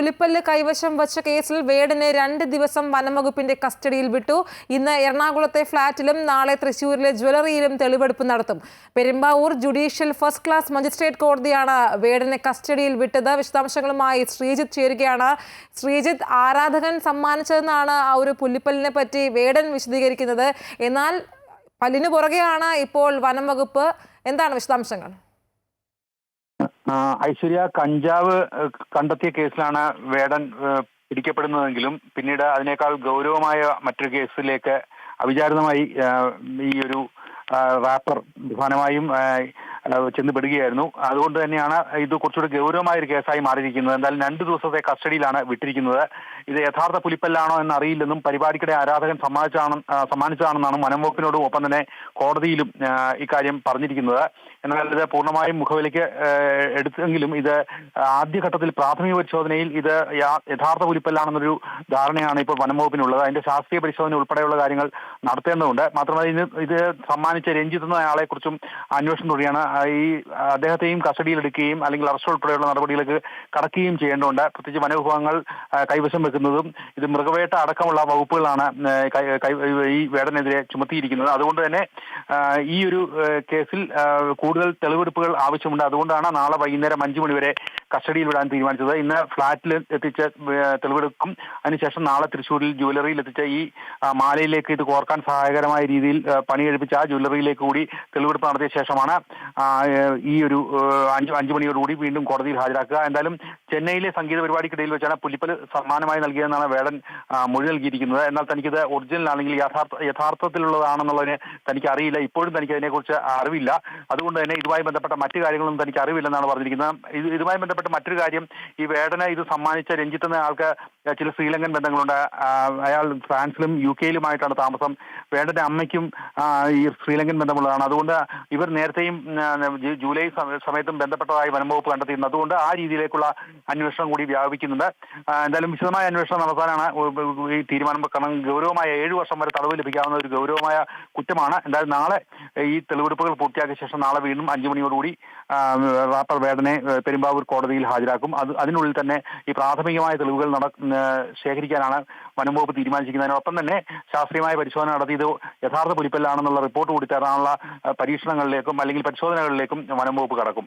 പുലിപ്പല്ല് കൈവശം വച്ച കേസിൽ വേടനെ രണ്ട് ദിവസം വനംവകുപ്പിന്റെ കസ്റ്റഡിയിൽ വിട്ടു. ഇന്ന് എറണാകുളത്തെ ഫ്ളാറ്റിലും നാളെ തൃശൂരിലെ ജ്വല്ലറിയിലും തെളിവെടുപ്പ് നടത്തും. Perumbavoor judicial first class magistrate കോടതിയാണ് വേടനെ കസ്റ്റഡിയിൽ വിട്ടത്. വിശദാംശങ്ങളുമായി ശ്രീജിത്ത് ചേരുകയാണ്. ശ്രീജിത്ത് ആരാധകൻ സമ്മാനിച്ചതെന്നാണ് ആ ഒരു പുലിപ്പല്ലിനെ പറ്റി വേടൻ വിശദീകരിക്കുന്നത്. എന്നാൽ പല്ലിനു പുറകെയാണ് ഇപ്പോൾ വനംവകുപ്പ്. എന്താണ് വിശദാംശങ്ങൾ? ഐശ്വര്യ കഞ്ചാവ് കണ്ടെത്തിയ കേസിലാണ് വേടൻ പിടിക്കപ്പെടുന്നതെങ്കിലും പിന്നീട് അതിനേക്കാൾ ഗൗരവമായ മറ്റൊരു കേസിലേക്ക് അവിചാരിതമായി ഈ ഒരു റാപ്പർ പ്രധാനമായും ചെന്നുപെടുകയായിരുന്നു അതുകൊണ്ട് തന്നെയാണ് ഇത് കുറച്ചുകൂടി ഗൗരവമായ ഒരു കേസായി മാറിയിരിക്കുന്നത്. എന്തായാലും രണ്ട് ദിവസത്തെ കസ്റ്റഡിയിലാണ് വിട്ടിരിക്കുന്നത്. ഇത് യഥാർത്ഥ പുലിപ്പല്ലാണോ എന്ന് അറിയില്ലെന്നും പരിപാടിക്കിടെ ആരാധകൻ സമ്മാനിച്ചാണ് സമ്മാനിച്ചതാണെന്നാണ് വനംവകുപ്പിനോടും ഒപ്പം തന്നെ കോടതിയിലും ഇക്കാര്യം പറഞ്ഞിരിക്കുന്നത്. എന്നാൽ ഇത് പൂർണമായും മുഖവിലേക്ക് ഏഹ്, എടുത്തെങ്കിലും ഇത് ആദ്യഘട്ടത്തിൽ പ്രാഥമിക പരിശോധനയിൽ ഇത് യഥാർത്ഥ പുലിപ്പല്ലാണെന്നൊരു ധാരണയാണ് ഇപ്പോൾ വനംവകുപ്പിനുള്ളത്. അതിന്റെ ശാസ്ത്രീയ പരിശോധന ഉൾപ്പെടെയുള്ള കാര്യങ്ങൾ നടത്തേണ്ടതുണ്ട്. മാത്രമല്ല ഇത് സമ്മാനിച്ച രഞ്ജിത്ത് എന്ന ആളെ കുറിച്ചും അന്വേഷണം തുടങ്ങിയാണ് ഈ അദ്ദേഹത്തെയും കസ്റ്റഡിയിലെടുക്കുകയും അല്ലെങ്കിൽ അറസ്റ്റ് ഉൾപ്പെടെയുള്ള നടപടികളിലേക്ക് കടക്കുകയും ചെയ്യേണ്ടതുണ്ട്. പ്രത്യേകിച്ച് വനവിഭവങ്ങൾ കൈവശം വെക്കുന്നതും ഇത് മൃഗവേട്ട അടക്കമുള്ള വകുപ്പുകളാണ് ഈ വേടനെതിരെ ചുമത്തിയിരിക്കുന്നത്. അതുകൊണ്ട് തന്നെ ഈ ഒരു കേസിൽ കൂടുതൽ തെളിവെടുപ്പുകൾ ആവശ്യമുണ്ട്. അതുകൊണ്ടാണ് നാളെ വൈകുന്നേരം അഞ്ചു മണിവരെ കസ്റ്റഡിയിൽ വിടാൻ തീരുമാനിച്ചത്. ഇന്ന് ഫ്ളാറ്റിൽ എത്തിച്ച തെളിവെടുക്കും. അതിനുശേഷം നാളെ തൃശ്ശൂരിൽ ജ്വല്ലറിയിൽ എത്തിച്ച ഈ മാലയിലേക്ക് ഇത് കോർക്കാൻ സഹായകരമായ രീതിയിൽ പണി കഴിപ്പിച്ച ആ ജ്വല്ലറിയിലേക്ക് കൂടി തെളിവെടുപ്പ് നടത്തിയ ശേഷമാണ് ഈ ഒരു അഞ്ച് അഞ്ചു മണിയോടുകൂടി വീണ്ടും കോടതിയിൽ ഹാജരാക്കുക. എന്തായാലും ചെന്നൈയിലെ സംഗീത പരിപാടിക്കിടയിൽ വെച്ചാണ് പുലിപ്പൽ സമ്മാനമായി നൽകിയതെന്നാണ് വേടൻ മൊഴി നൽകിയിരിക്കുന്നത്. എന്നാൽ തനിക്കിത് ഒറിജിനൽ ആണെങ്കിൽ യഥാർത്ഥ യഥാർത്ഥത്തിലുള്ളതാണെന്നുള്ളതിന് തനിക്ക് അറിയില്ല. ഇപ്പോഴും തനിക്ക് അതിനെക്കുറിച്ച് അറിവില്ല. അതുകൊണ്ട് തന്നെ ഇതുമായി ബന്ധപ്പെട്ട മറ്റു കാര്യങ്ങളൊന്നും തനിക്ക് അറിവില്ലെന്നാണ് പറഞ്ഞിരിക്കുന്നത്. ഇത് ഇതുമായി ബന്ധപ്പെട്ട മറ്റൊരു കാര്യം ഈ വേടന ഇത് സമ്മാനിച്ച രഞ്ജിത്ത് എന്ന ആൾക്ക് ചില ശ്രീലങ്കൻ ബന്ധങ്ങളുണ്ട്. അയാൾ ഫ്രാൻസിലും യു കെയിലുമായിട്ടാണ് താമസം. വേടന്റെ അമ്മയ്ക്കും ഈ ശ്രീലങ്കൻ ബന്ധമുള്ളതാണ്. അതുകൊണ്ട് ഇവർ നേരത്തെയും ജൂലൈ സമയത്തും ബന്ധപ്പെട്ടതായി വനംവകുപ്പ് കണ്ടെത്തിയിരുന്നു അതുകൊണ്ട് ആ രീതിയിലേക്കുള്ള അന്വേഷണം കൂടി വ്യാപിക്കുന്നുണ്ട് എന്തായാലും വിശദമായ അന്വേഷണം നടത്താനാണ് ഈ തീരുമാനം കാരണം ഗൗരവമായ ഏഴു വർഷം വരെ തടവ് ലഭിക്കാവുന്ന ഒരു ഗൗരവമായ കുറ്റമാണ്. എന്തായാലും നാളെ ഈ തെളിവെടുപ്പുകൾ പൂർത്തിയാക്കിയ ശേഷം നാളെ വീണ്ടും അഞ്ചു മണിയോടുകൂടി റാപ്പർ വേടനെ പെരുമ്പാവൂർ കോടതിയിൽ ഹാജരാക്കും. അത് അതിനുള്ളിൽ തന്നെ ഈ പ്രാഥമികമായ തെളിവുകൾ നട ശേഖരിക്കാനാണ് വനംവകുപ്പ് തീരുമാനിച്ചിരിക്കുന്നത്. ഒപ്പം തന്നെ ശാസ്ത്രീയമായ പരിശോധന നടത്തി ഇത് യഥാർത്ഥ പുലിപ്പല്ലാണെന്നുള്ള റിപ്പോർട്ട് കൂടി തരാനുള്ള പരീക്ഷണങ്ങളിലേക്കും അല്ലെങ്കിൽ പരിശോധനകളിലേക്കും വനംവകുപ്പ് കടക്കും.